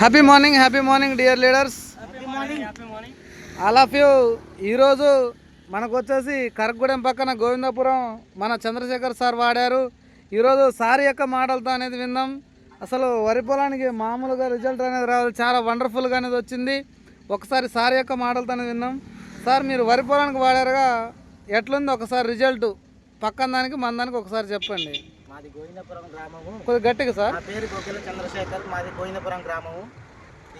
Happy morning happy morning dear leaders all of you ఈరోజు మనకు వచ్చేసి కరగూడెం పక్కన గోవిందపురం మన చంద్రశేఖర్ సార్ వాడారు. ఈరోజు సార్ యొక్క మాటలతో అనేది విన్నాం అసలు వరి పొలానికి మామూలుగా రిజల్ట్ అనేది రావాలి. చాలా వండర్ఫుల్గా అనేది వచ్చింది. ఒకసారి సార్ యొక్క మాటలతో అనేది విన్నాం సార్ మీరు వరి పొలానికి వాడారుగా. ఎట్లుంది ఒకసారి రిజల్ట్ పక్కన దానికి మన దానికి ఒకసారి చెప్పండి. మాది గోవిందపురం గ్రామము. కొద్దిగా గట్టిగా సార్. నా పేరు గోకిల చంద్రశేఖర్ మాది గోవిందపురం గ్రామము.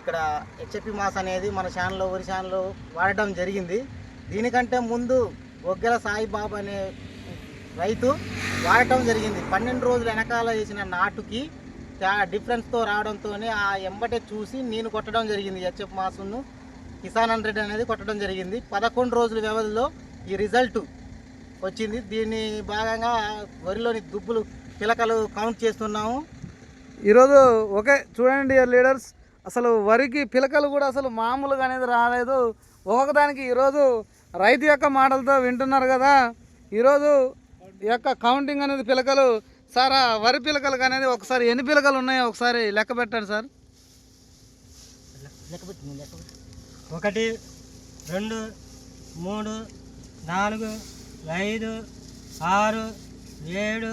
ఇక్కడ హెచ్ఎపి మాస్ అనేది మన ఛానల్లో ఊరి ఛానల్లో వాడడం జరిగింది. దీనికంటే ముందు ఒగ్గెల సాయిబాబు అనే రైతు వాడటం జరిగింది. పన్నెండు రోజులు వెనకాల వేసిన నాటుకి డిఫరెన్స్తో రావడంతోనే ఆ ఎంబటే చూసి నేను కొట్టడం జరిగింది. హెచ్ఎఫ్ మాసును కిసాన్ హండ్రెడ్ అనేది కొట్టడం జరిగింది. పదకొండు రోజుల వ్యవధిలో ఈ రిజల్ట్ వచ్చింది. దీన్ని భాగంగా వరిలోని దుబ్బులు పిలకలు కౌంట్ చేస్తున్నాము. ఈరోజు ఓకే చూడండి లీడర్స్ అసలు వరికి పిలకలు కూడా అసలు మామూలుగా అనేది రాలేదు. ఒక్కొక్కదానికి ఈరోజు రైతు యొక్క మాటలతో వింటున్నారు కదా. ఈరోజు ఈ యొక్క కౌంటింగ్ అనేది పిలకలు సార్ ఆ వరి పిలకలకు అనేది ఒకసారి ఎన్ని పిలకలు ఉన్నాయో ఒకసారి లెక్క పెట్టండి సార్. ఒకటి రెండు మూడు నాలుగు ఐదు ఆరు ఏడు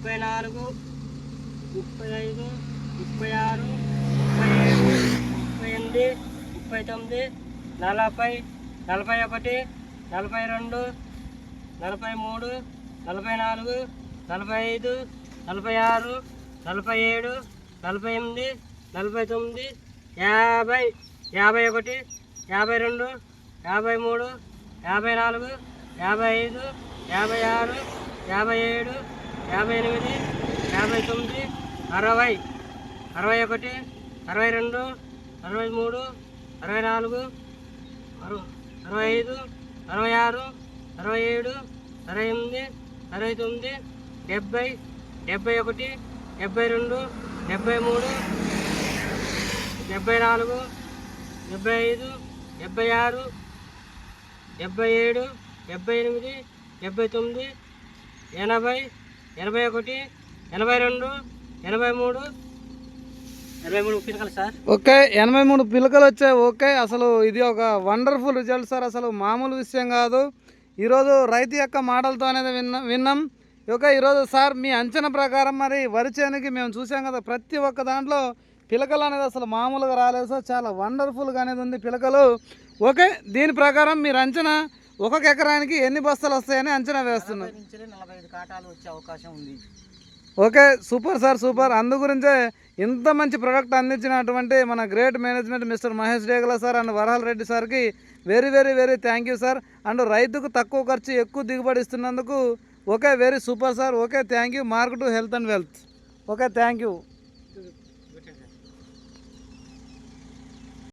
ముప్పై నాలుగు ముప్పై ఐదు ముప్పై ఆరు ముప్పై ఏడు ముప్పై ఎనిమిది ముప్పై తొమ్మిది నలభై నలభై ఒకటి నలభై రెండు నలభై మూడు నలభై నాలుగు నలభై ఐదు నలభై ఆరు నలభై ఏడు నలభై ఎనిమిది నలభై తొమ్మిది యాభై యాభై ఒకటి యాభై రెండు యాభై మూడు యాభై నాలుగు యాభై ఐదు యాభై ఆరు యాభై ఏడు యాభై ఎనిమిది యాభై తొమ్మిది అరవై. అరవై ఒకటి అరవై రెండు అరవై మూడు అరవై నాలుగు అరవై ఐదు అరవై ఆరు అరవై ఏడు అరవై ఎనిమిది అరవై తొమ్మిది డెబ్బై డెబ్బై ఒకటి డెబ్బై రెండు డెబ్బై మూడు డెబ్బై నాలుగు డెబ్బై ఐదు డెబ్బై ఆరు డెబ్బై ఏడు డెబ్బై ఎనిమిది డెబ్బై తొమ్మిది ఎనభై ఎనభై ఒకటి ఎనభై రెండు ఎనభై మూడు. ఎనభై మూడు పిలకలు సార్. ఓకే ఎనభై మూడు పిలకలు వచ్చాయి. ఓకే అసలు ఇది ఒక వండర్ఫుల్ రిజల్ట్ సార్. అసలు మామూలు విషయం కాదు. ఈరోజు రైతు యొక్క మాటలతో అనేది విన్నా విన్నాం. ఓకే ఈరోజు సార్ మీ అంచనా ప్రకారం మరి వరి చేనుకి మేము చూసాం కదా ప్రతి ఒక్క దాంట్లో పిలకలు అనేది అసలు మామూలుగా రాలేదు సార్. చాలా వండర్ఫుల్గా అనేది ఉంది పిలకలు. ఓకే దీని ప్రకారం మీరు అంచనా ఒక్కొక్క ఎకరానికి ఎన్ని బస్తాలు వస్తాయని అంచనా వచ్చే అవకాశం ఉంది. Okay super sir super. అందు గురించే ఇంత మంచి ప్రోడక్ట్ అందించినటువంటి మన great management mister Mahesh Degala sir and Varahal Reddy సార్కి very very very thank you sir. And రైతుకు తక్కువ ఖర్చు ఎక్కువ దిగుబడి ఇస్తున్నందుకు okay very super sir. Okay thank you. Mark to health and wealth. Okay thank you.